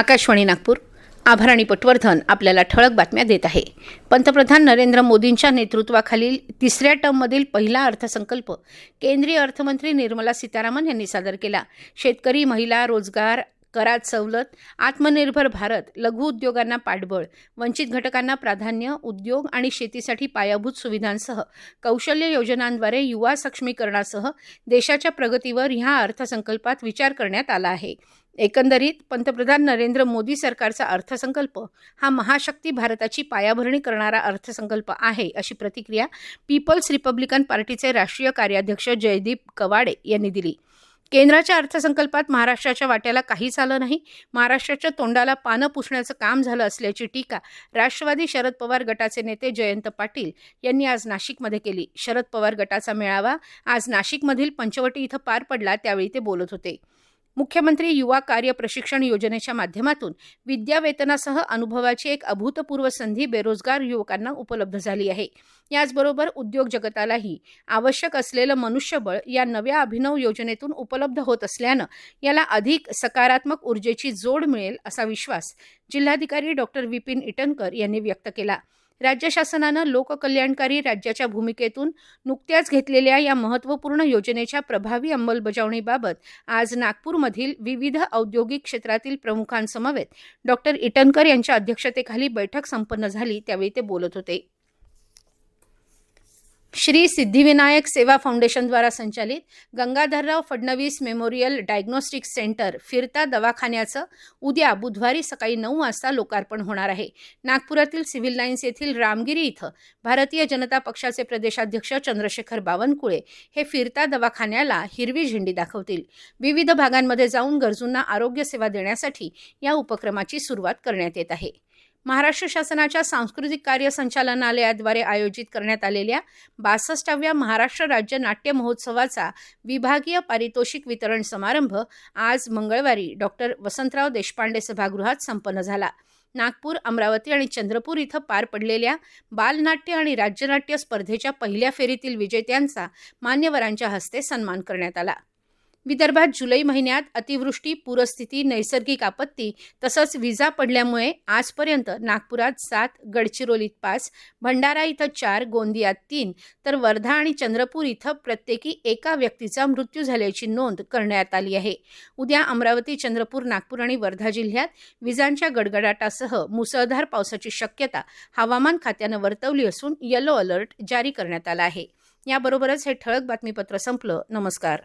आकाशवाणी नागपूर. आभाराणी पटवर्धन आपल्याला ठळक बातम्या देत आहे. पंतप्रधान नरेंद्र मोदींच्या नेतृत्वाखालील तिसऱ्या टर्ममधील पहिला अर्थसंकल्प केंद्रीय अर्थमंत्री निर्मला सीतारामन यांनी सादर केला. शेतकरी महिला रोजगार करात सवलत आत्मनिर्भर भारत लघु उद्योगांना पाठबळ वंचित घटकांना प्राधान्य उद्योग आणि शेतीसाठी पायाभूत सुविधांसह कौशल्य योजनांद्वारे युवा सक्षमीकरणासह देशाच्या प्रगतीवर ह्या अर्थसंकल्पात विचार करण्यात आला आहे. एकंदरीत पंतप्रधान नरेंद्र मोदी सरकारचा अर्थसंकल्प हा महाशक्ती भारताची पायाभरणी करणारा अर्थसंकल्प आहे अशी प्रतिक्रिया पीपल्स रिपब्लिकन पार्टीचे राष्ट्रीय कार्याध्यक्ष जयदीप कवाडे यांनी दिली. केंद्राच्या अर्थसंकल्पात महाराष्ट्राच्या वाट्याला काहीच आलं नाही. महाराष्ट्राच्या तोंडाला पानं पुसण्याचं काम झालं असल्याची टीका राष्ट्रवादी शरद पवार गटाचे नेते जयंत पाटील यांनी आज नाशिकमध्ये केली. शरद पवार गटाचा मेळावा आज नाशिकमधील पंचवटी इथं पार पडला त्यावेळी ते बोलत होते. मुख्यमंत्री युवा कार्य प्रशिक्षण योजनेच्या माध्यमातून विद्यावेतनासह अनुभवाची एक अभूतपूर्व संधी बेरोजगार युवकांना उपलब्ध झाली आहे. याचबरोबर उद्योग जगतालाही आवश्यक असलेलं मनुष्यबळ या नव्या अभिनव योजनेतून उपलब्ध होत असल्यानं याला अधिक सकारात्मक ऊर्जेची जोड मिळेल असा विश्वास जिल्हाधिकारी डॉक्टर विपिन इटनकर यांनी व्यक्त केला. राज्य शासनानं लोककल्याणकारी राज्याच्या भूमिकेतून नुकत्याच घेतलेल्या या महत्त्वपूर्ण योजनेच्या प्रभावी अंमलबजावणीबाबत आज नागपूरमधील विविध औद्योगिक क्षेत्रातील प्रमुखांसमवेत डॉक्टर इटनकर यांच्या अध्यक्षतेखाली बैठक संपन्न झाली त्यावेळी ते बोलत होते. श्री सिद्धिविनायक सेवा फाउंडेशनद्वारा संचालित Gangadharrao Fadnavis memorial diagnostic centre फिरता दवाखान्याचं उद्या बुधवारी सकाळी नऊ वाजता लोकार्पण होणार आहे. नागपुरातील सिव्हिल लाईन्स येथील रामगिरी इथं भारतीय जनता पक्षाचे प्रदेशाध्यक्ष चंद्रशेखर बावनकुळे हे फिरता दवाखान्याला हिरवी झेंडी दाखवतील. विविध भागांमध्ये जाऊन गरजूंना आरोग्य सेवा देण्यासाठी या उपक्रमाची सुरुवात करण्यात येत आहे. महाराष्ट्र शासनाच्या सांस्कृतिक कार्य संचालनालयाद्वारे आयोजित करण्यात आलेल्या बासष्टाव्या महाराष्ट्र राज्य नाट्य महोत्सवाचा विभागीय पारितोषिक वितरण समारंभ आज मंगळवारी डॉक्टर वसंतराव देशपांडे सभागृहात संपन्न झाला. नागपूर अमरावती आणि चंद्रपूर इथं पार पडलेल्या बालनाट्य आणि राज्यनाट्य स्पर्धेच्या पहिल्या फेरीतील विजेत्यांचा मान्यवरांच्या हस्ते सन्मान करण्यात आला. विदर्भात जुलै महिन्यात अतिवृष्टी पूरस्थिती नैसर्गिक आपत्ती तसंच विजा पडल्यामुळे आजपर्यंत नागपुरात सात गडचिरोलीत पाच भंडारा इथं चार गोंदियात तीन तर वर्धा आणि चंद्रपूर इथं प्रत्येकी एका व्यक्तीचा मृत्यू झाल्याची नोंद करण्यात आली आहे. उद्या अमरावती चंद्रपूर नागपूर आणि वर्धा जिल्ह्यात विजांच्या गडगडाटासह मुसळधार पावसाची शक्यता हवामान खात्यानं वर्तवली असून येलो अलर्ट जारी करण्यात आला आहे. याबरोबरच हे ठळक बातमीपत्र संपलं. नमस्कार.